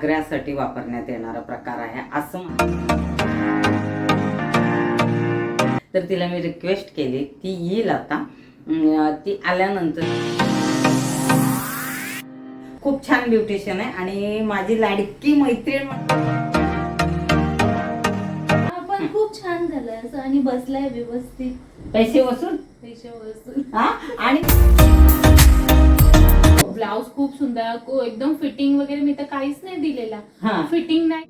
घागऱ्यासाठी वापरण्यात येणारा प्रकार आहे असं तर तिला मी रिक्वेस्ट केली. ती येईल आता. ती आल्यानंतर खूप छान ब्युटिशियन आहे आणि माझी लाडकी मैत्रीण पण खूप छान झालंय असं आणि बसलाय व्यवस्थित. पैसे वसूल? पैसे वसूल. हा? आणि ब्लाऊज खूप सुंदर को- एकदम फिटिंग वगैरे मी तर काहीच नाही दिलेला. हा. फिटिंग नाही.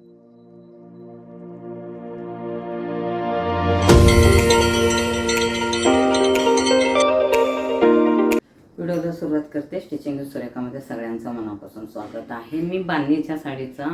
व्हिडिओला सुरुवात करते. स्टिचिंग सुरेखामध्ये सगळ्यांचं मनापासून स्वागत आहे. मी बांधणीच्या साडीचा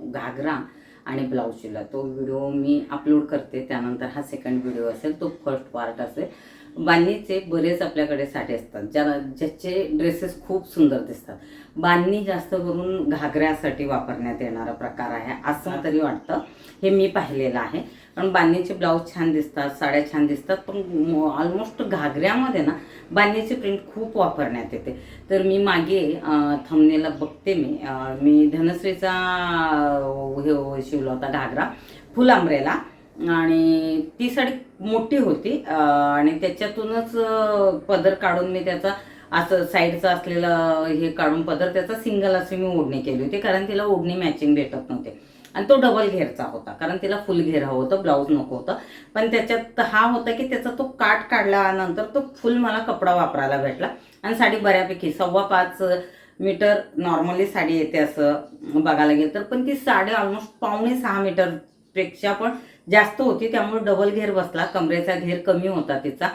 घागरा आणि ब्लाऊज शिवला. तो व्हिडिओ मी अपलोड करते. त्यानंतर हा सेकंड व्हिडिओ असेल तो फर्स्ट पार्ट असेल. बांधणीचे बरेच आपल्याकडे साडी असतात ज्याला ज्याचे ड्रेसेस खूप सुंदर दिसतात. बांधणी जास्त करून घागऱ्यासाठी वापरण्यात येणारा प्रकार आहे असं तरी वाटतं. हे मी पाहिलेलं आहे. कारण बांधणीचे ब्लाऊज छान दिसतात साड्या छान दिसतात पण ऑलमोस्ट घागऱ्यामध्ये ना बांधणीची प्रिंट खूप वापरण्यात येते. तर मी मागे थमनेला बघते मी. मी धनश्रीचा हे शिवला होता घागरा फुल आंब्रेला आणि ती साडी मोठी होती. आणि त्याच्यातूनच पदर काढून मी त्याचा असं साईडचं असलेलं हे काढून पदर त्याचा सिंगल अशी मी ओढणी केली होती कारण तिला ओढणी मॅचिंग भेटत नव्हते. आणि तो डबल घेरचा होता कारण तिला फुल घेर हवं होतं ब्लाऊज नको होतं. पण त्याच्यात हा होता की त्याचा तो काट काढल्यानंतर तो फुल मला कपडा वापरायला भेटला. आणि साडी बऱ्यापैकी सव्वा पाच मीटर नॉर्मली साडी येते असं बघायला गेलं तर. पण ती साडी ऑलमोस्ट पावणे सहा मीटरपेक्षा पण जास्त होती त्यामुळे डबल घेर बसला. कमरेचा घेर कमी होता तिचा.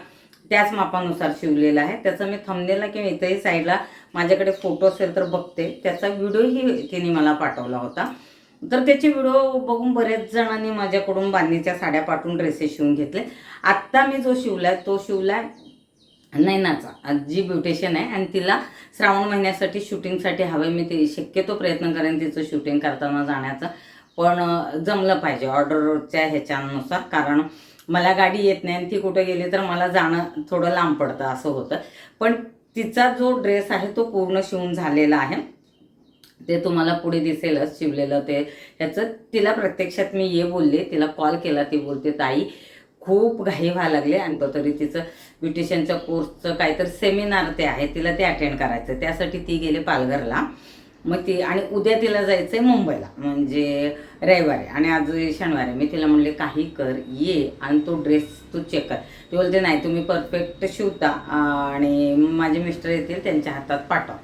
त्याच मापानुसार शिवलेला आहे. त्याचं मी थंबनेला किंवा इथंही साईडला माझ्याकडे फोटो असेल तर बघते. त्याचा व्हिडिओही तिने मला पाठवला होता. तर त्याचे व्हिडिओ बघून बरेच जणांनी माझ्याकडून बांधणीच्या साड्या पाठवून ड्रेसेस शिवून घेतले. आत्ता मी जो शिवलाय तो शिवलाय नैनाचा. जी ब्युटिशियन आहे आणि तिला श्रावण महिन्यासाठी शूटिंगसाठी हवे मी ते शक्यतो प्रयत्न करेन तिचं शूटिंग करताना जाण्याचा. पण जमलं पाहिजे ऑर्डरच्या ह्याच्यानुसार. कारण मला गाडी येत नाही आणि ती कुठे गेली तर मला जाणं थोडं लांब पडतं असं होतं. पण तिचा जो ड्रेस आहे तो पूर्ण शिवून झालेला आहे. ते तुम्हाला पुढे दिसेलच शिवलेलं ते. ह्याचं तिला प्रत्यक्षात मी ये बोलले तिला कॉल केला ती बोलते ताई खूप घाई व्हायला लागले. आणि तो तरी तिचं ब्युटिशियनच्या कोर्सचं काहीतरी सेमिनार ते आहे तिला ते अटेंड करायचं त्यासाठी ती गेले पालघरला. मग ती आणि उद्या तिला जायचं आहे मुंबईला म्हणजे रविवारी. आणि आज शनिवारी. मी तिला म्हणले काही कर ये आणि तो ड्रेस तू चेक कर. ती बोलते नाही तुम्ही परफेक्ट शिवता आणि माझे मिस्टर येतील त्यांच्या हातात पाठवा.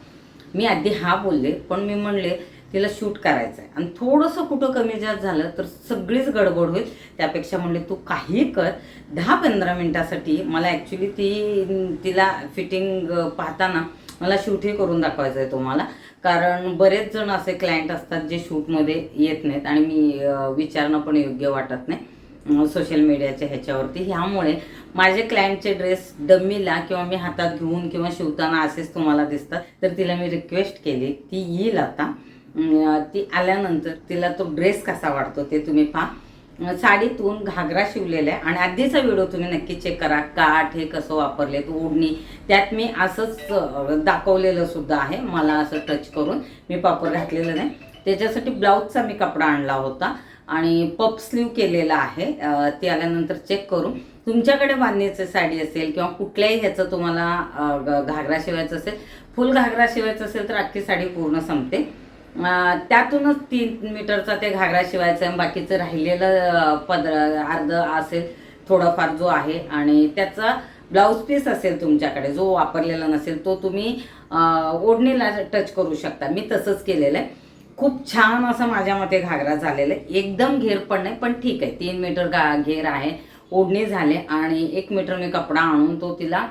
मी आधी हा बोलले पण मी म्हणले तिला शूट करायचं आहे आणि थोडंसं कुठं कमी जास्त झालं तर सगळीच गडबड होईल. त्यापेक्षा म्हणले तू काही कर दहा पंधरा मिनटासाठी मला ॲक्च्युली ती तिला फिटिंग पाहताना मला शूटही करून दाखवायचं आहे तुम्हाला. कारण बरेच जण असे क्लायंट असतात जे शूटमध्ये येत नाहीत आणि मी विचारणं पण योग्य वाटत नाही. सोशल मीडियाच्या ह्याच्यावरती. ह्यामुळे माझे क्लायंटचे ड्रेस डम्मीला किंवा मी हातात घेऊन किंवा शिवताना असेच तुम्हाला दिसतात तर तिला मी रिक्वेस्ट केली. ती येईल आता. ती आल्यानंतर तिला तो ड्रेस कसा वाटतो ते तुम्ही पहा. साडीतून घागरा शिवलेला आहे. आणि आधीचा व्हिडिओ तुम्ही नक्की चेक करा. काठ हे कसं वापरले तो ओढणी. त्यात मी असंच दाखवलेलं सुद्धा आहे. मला असं टच करून मी पापड घातलेलं नाही. त्याच्यासाठी ब्लाऊजचा मी कपडा आणला होता. आणि पप स्लीव केलेला आहे. ते आल्यानंतर चेक करून तुमच्याकडे बांधणीचे साडी असेल किंवा कुठल्याही ह्याचं तुम्हाला घागरा शिवायचं असेल फुल घागरा शिवायचं असेल तर अख्खी साडी पूर्ण संपते. त्यातूनच तीन मीटरचा ते घागरा शिवायचा आहे. बाकीचं राहिलेलं अं, पदर अर्ध असेल थोडाफार जो आहे. आणि त्याचा ब्लाऊज पीस असेल तुमच्याकडे जो वापरलेला नसेल तो तुम्ही ओढणीला टच करू शकता. मी तसंच केलेलं आहे. खूप छान असं माझ्या मते घागरा झालेला आहे. एकदम घेर पण नाही पण ठीक आहे. तीन मीटर गा घेर आहे. ओढणी झाले आणि एक मीटर मी कपडा आणून तो तिला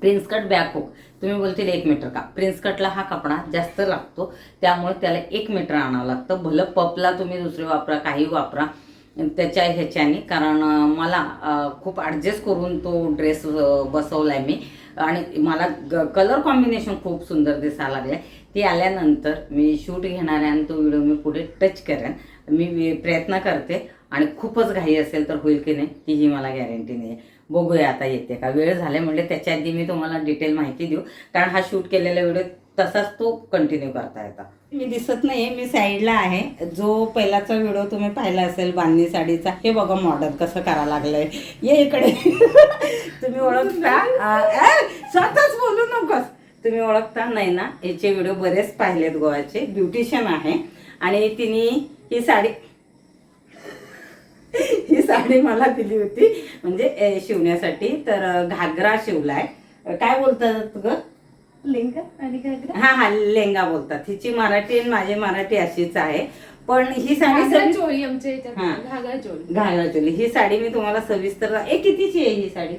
प्रिन्स कट बॅक हुक. तुम्ही बोलतील एक मीटर का? प्रिन्स कटला हा कपडा जास्त लागतो. त्यामुळे त्याला एक मीटर आणावं लागतं. भलं पपला तुम्ही दुसरे वापरा काही वापरा. त्याच्या ह्याच्याने. कारण मला खूप ॲडजस्ट करून तो ड्रेस बसवला आहे मी. आणि मला कलर कॉम्बिनेशन खूप सुंदर दिसायला लागले ती आल्यानंतर मी शूट घेणार आहे आणि तो व्हिडिओ मी पुढे टच करेन. मी प्रयत्न करते. आणि खूपच घाई असेल तर होईल की नाही तीही मला गॅरंटी नाही आहे. बघूया आता येते का? वेळ झाले म्हणजे त्याच्या आधी मी तुम्हाला डिटेल माहिती देऊ. कारण हा शूट केलेला व्हिडिओ तसाच तो कंटिन्यू करता येतो. मी दिसत नाही मी साईडला आहे. जो पहिलाचा व्हिडिओ तुम्ही पाहिला असेल बांधणी साडीचा हे बघा मॉडर्न कसं करा लागलंय. ये इकडे. तुम्ही ओळखता? स्वतःच बोलू नकोस. तुम्ही ओळखता? नाही ना? याचे व्हिडिओ बरेच पाहिलेत गोव्याचे. ब्युटिशियन आहे. आणि तिने ही साडी ही साडी मला दिली होती. म्हणजे शिवण्यासाठी. तर घागरा शिवलाय. काय बोलतात ग? लेंगा आणि घागरा? हा हा लेंगा बोलतात. हिची मराठी आणि माझी मराठी अशीच आहे. पण ही साडी चोळी आमच्या हा. घागरा चोळी. घागरा चोली ही साडी मी तुम्हाला सविस्तर ए कितीची आहे ही साडी?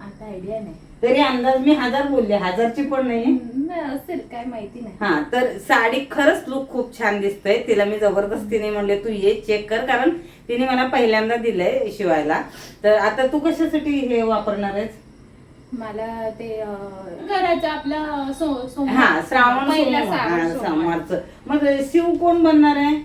आता आयडिया नाही. तरी अंदाज मी हजार बोलले. हजारची पण नाही नाही, असेल काय माहिती नाही. हा तर साडी खरंच लुक खूप छान दिसतंय. तिला मी जबरदस्तीने म्हणले तू ये चेक कर. कारण तिने मला पहिल्यांदा दिलंय शिवायला. तर आता तू कशासाठी हे वापरणार आहेस? मला ते घराचं आपला हा श्रावण सोमवार. हा. सोमवारचं. मग शिव कोण बनणार आहे?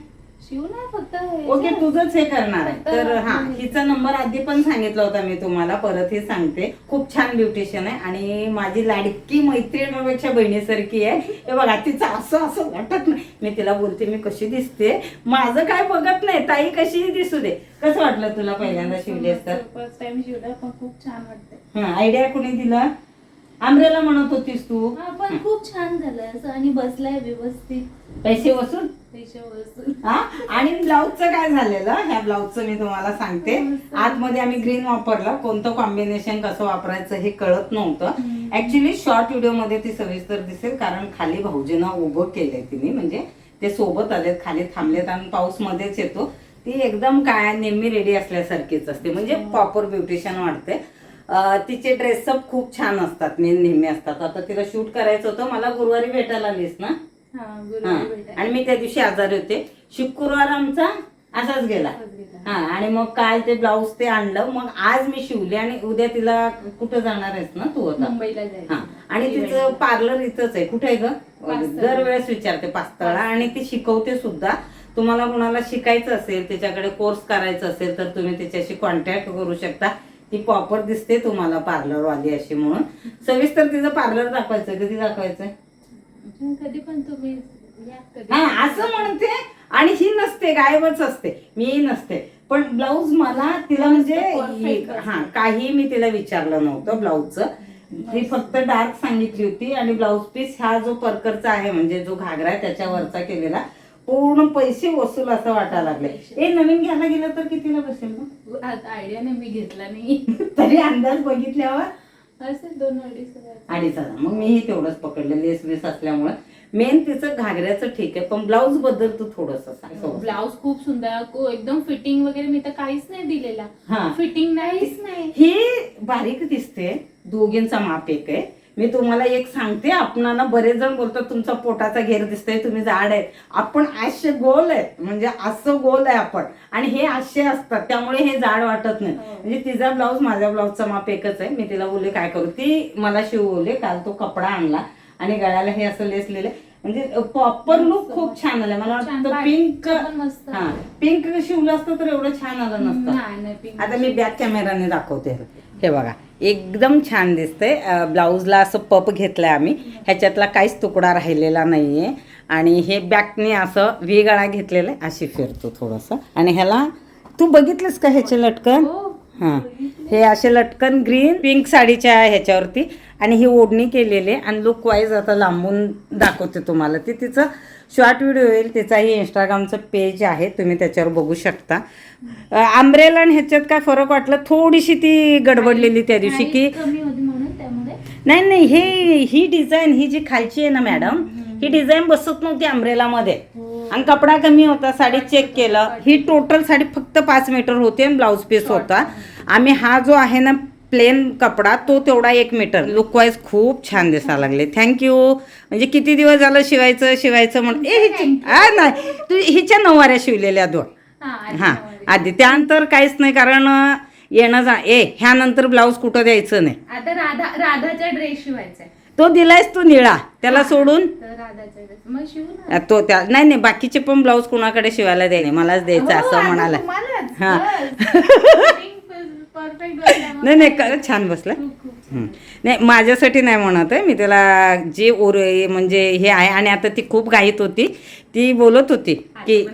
फक्त हे ओके जे- तुझंच हे करणार आहे. तर हा हिचा नंबर आधी पण सांगितला होता मी तुम्हाला परत हे सांगते. खूप छान ब्युटिशियन आहे आणि माझी लाडकी मैत्रिणीपेक्षा बहिणीसारखी आहे. हे बघा तिचं असं असं वाटत नाही. मी तिला बोलते मी कशी दिसते? माझं काय बघत नाही. ताई कशीही दिसू दे. कसं वाटलं तुला पहिल्यांदा शिवली असतात फर्स्ट टाइम शिवला पण खूप छान वाटतंय. हा आयडिया कोणी दिला? आंब्रेला म्हणत होतीस तू. हा पण खूप छान झालंय असं. आणि बसलाय व्यवस्थित. पैसे वसूल? पैसे वसूल. हा? आणि ब्लाऊजचं काय झालेलं? ह्या ब्लाऊजचं मी तुम्हाला सांगते. आतमध्ये आम्ही ग्रीन वापरलं. कोणतं कॉम्बिनेशन कसं वापरायचं हे कळत नव्हतं. ऍक्च्युली शॉर्ट व्हिडिओमध्ये ती सविस्तर दिसेल कारण खाली भाऊजींना उभं केलंय तिने. म्हणजे ते सोबत आलेत खाली थांबलेत आणि पाऊस मध्येच येतो. ती एकदम काय नेहमी रेडी असल्यासारखीच असते. म्हणजे प्रॉपर ब्युटिशियन वाटते तिचे ड्रेसअप खूप छान असतात नेहमी असतात. आता तिला शूट करायचं होतं मला गुरुवारी भेटायला आलीस ना. आणि मी त्या दिवशी आजारी होते. शुक्रवार आमचा असाच गेला. हा आणि मग काल ते ब्लाऊज ते आणलं. मग आज मी शिवले आणि उद्या तिला कुठं जाणार आहेस ना तू आता? हा. आणि तिचं पार्लर इथंच आहे. कुठे आहे ग. दरवेळेस विचारते पास्तळा आणि ती शिकवते सुद्धा. तुम्हाला कुणाला शिकायचं असेल त्याच्याकडे कोर्स करायचा असेल तर तुम्ही त्याच्याशी कॉन्टॅक्ट करू शकता. ती प्रॉपर दिसते तुम्हाला पार्लर वाली अशी म्हणून. सविस्तर तिचं पार्लर दाखवायचं कधी दाखवायचंय? कधी पण तुम्ही हा असं म्हणते. आणि ही नसते गायबच असते. मी नसते. पण ब्लाऊज मला तिला म्हणजे. हा काही मी तिला विचारलं नव्हतं ब्लाऊजचं ती फक्त डार्क सांगितली होती. आणि ब्लाऊज पीस हा जो परकरचा आहे म्हणजे जो घागरा आहे त्याच्यावरचा केलेला पूर्ण पैसे वसूल असं वाटायला लागले ए नवीन घ्यायला गेलं तर कितीला बसेल मग? आता आयडिया नाही मी घेतला नाही. तरी अंदाज बघितल्यावर? असेल दोन अडीच हजार. अडीच हजार. मग मीही तेवढंच पकडलं. लेस बेस असल्यामुळे. मेन तिचं घागऱ्याचं ठीक आहे पण ब्लाऊजबद्दल तू थोडस सांग. ब्लाऊज खूप सुंदर एकदम फिटिंग वगैरे मी तर काहीच नाही दिलेला. हा. फिटिंग नाहीच नाही. ही बारीक दिसते. दोघींचा माप एक आहे. मी तुम्हाला एक सांगते आपणाला बरेच जण बोलतात तुमचा पोटाचा घेर दिसतोय तुम्ही जाड आहेत. आपण असे गोल आहेत म्हणजे असं गोल आहे आपण. आणि हे असे असतात त्यामुळे हे जाड वाटत नाही. हो. म्हणजे तिचा ब्लाऊज माझ्या ब्लाऊजचा माप एकच आहे. मी तिला बोलले काय करू? ती मला शिव बोलले काल तो कपडा आणला आणि गळ्याला हे असं लेस लिहिले म्हणजे प्रॉपर लुक खूप छान आलाय. मला वाटतं पिंक. हा पिंक शिवलं असतं तर एवढं छान आलं नसतं. आता मी बॅक कॅमेराने दाखवते. हे बघा एकदम छान दिसतंय. ब्लाऊजला असं पप घेतलाय आम्ही. ह्याच्यातला काहीच तुकडा राहिलेला नाहीये. आणि हे बॅकने असं वेगळा घेतलेलं घेतलेला आहे. अशी फिरतो थोडंसं. आणि ह्याला तू बघितलंस का ह्याचे लटकन? हो, हो. हां असे लटकन ग्रीन पिंक साडीच्या आहे ह्याच्यावरती. आणि ही ओढणी केलेली आहे. आणि लुक वाईज आता लांबून दाखवते तुम्हाला. ती तिचं शॉर्ट व्हिडिओ येईल. तिचाही इंस्टाग्रामचं पेज आहे. तुम्ही त्याच्यावर बघू शकता. आंब्रेला आणि ह्याच्यात काय फरक वाटला? थोडीशी ती गडबडलेली त्या दिवशी की नाही नाही. हे ही डिझाईन ही जी खालची आहे ना मॅडम ही डिझाईन बसत नव्हती अम्ब्रेलामध्ये हो. आणि कपडा कमी होता साडी चेक केलं. ही टोटल साडी फक्त पाच मीटर होती आणि ब्लाऊज पीस होता. आम्ही हा जो आहे ना प्लेन कपडा तो तेवढा एक मीटर लुक वाईज खूप छान दिसायला लागले. थँक्यू म्हणजे किती दिवस झालं शिवायचं शिवायचं म्हण ए हिची नाही. तू हिच्या नऊवाऱ्या शिवलेल्या दोन हा आधी त्यानंतर काहीच नाही कारण येणं जा ए ह्यानंतर ब्लाऊज कुठं द्यायचं नाही. आता राधा राधाचा ड्रेस शिवायचा. तो दिलायस तू निळा. त्याला सोडून? मग तो त्या नाही नाही बाकीचे पण ब्लाऊज कुणाकडे शिवायला द्यायने मलाच द्यायचं हो, असं म्हणाला. हा. नाही नाही खरंच छान बसलं. नाही माझ्यासाठी नाही म्हणत आहे. मी त्याला जे ओर म्हणजे हे आहे आणि आता ती खूप घाईत होती. ती बोलत होती की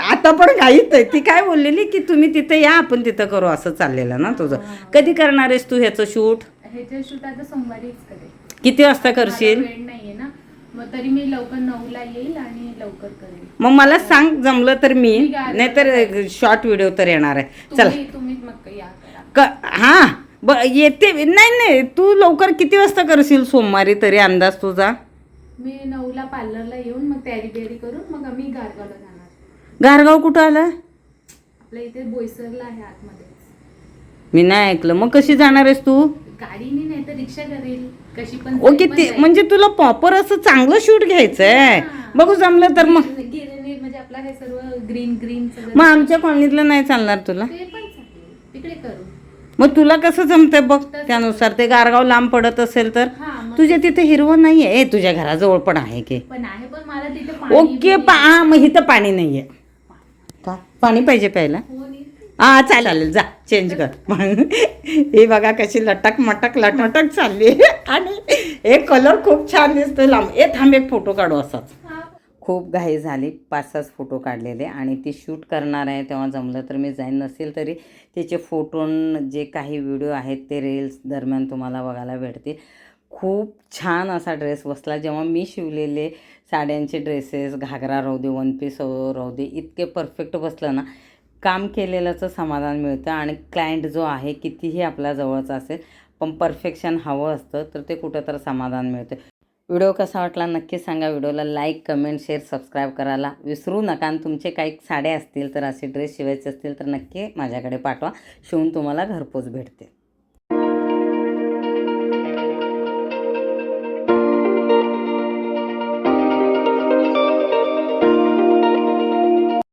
आता पण घाईत आहे. ती काय बोललेली की तुम्ही तिथे या आपण तिथं करू असं चाललेलं ना तुझं. कधी करणार आहेस तू ह्याचं शूट? ह्याचं शूट आता सोमवारीच करेल. किती वाजता करशील? मला वेळ नाहीये ना. मग तरी मी लवकर नऊला येईल आणि लवकर करेल. मग मला सांग जमलं तर मी नाहीतर शॉर्ट व्हिडिओ तर येणार आहे. चला. तुम्ही तुम्ही मग या करा. क हां ब येते. नाही नाही तू लवकर किती वाजता करशील सोमवारी तरी अंदाज तुझा? मी नऊला पार्लरला येऊन मग तयारी बियारी करून मग आम्ही गारगावला जाणार. गारगाव कुठं आलं? आपल्या इथे बोईसरला आहे आतमध्ये मी नाही ऐकलं. मग कशी जाणार आहेस तू? गाडीने नाही तर रिक्षा करेल. कशी पण ओके ते. म्हणजे तुला प्रॉपर असं चांगलं शूट घ्यायचंय. बघू जमलं तर मग. गिरणी- म्हणजे आपला हे सर्व ग्रीन ग्रीन सगळं मग आमच्या कॉलनीतलं नाही चालणार तुला? ते पण चालेल. तिकडे करू. मग तुला कसं जमतंय बघ? त्यानुसार ते गारगाव लांब पडत असेल तर. हा मग तुझ्या तिथे हिरवं नाहीये. ए तुझ्या घराजवळ पण आहे की. पण आहे पण मला तिथे पाणी ओके पा हा मग इथं पाणी नाहीये. का? पाणी पाहिजे प्यायला? हो. हा चालेल. जा. चेंज कर. हे बघा कशी लटक मटक लटमटक चालली आणि हे कलर खूप छान दिसतोय लांब. ए थांब एक फोटो काढू असाच. खूप घाई झाली. पाच सहाच फोटो काढलेले. आणि ती शूट करणार आहे तेव्हा जमलं तर मी जाईन. नसेल तरी तिचे फोटो जे काही व्हिडिओ आहेत ते रील्स दरम्यान तुम्हाला बघायला भेटतील. खूप छान असा ड्रेस बसला. जेव्हा मी शिवलेले साड्यांचे ड्रेसेस घागरा राहू दे वन पीस राहू दे इतके परफेक्ट बसलं ना. काम केलेल्याचं समाधान मिळतं आणि क्लायंट जो आहे कितीही आपल्या जवळचा असेल पण परफेक्शन हवं असतं तर ते कुठं तर समाधान मिळतं. व्हिडिओ कसा वाटला नक्की सांगा. व्हिडिओला लाईक कमेंट शेअर सबस्क्राईब करायला विसरू नका. आणि तुमचे काही साड्या असतील तर असे ड्रेस शिवायचे असतील तर नक्की माझ्याकडे पाठवा. शिवून तुम्हाला घरपोच भेटते.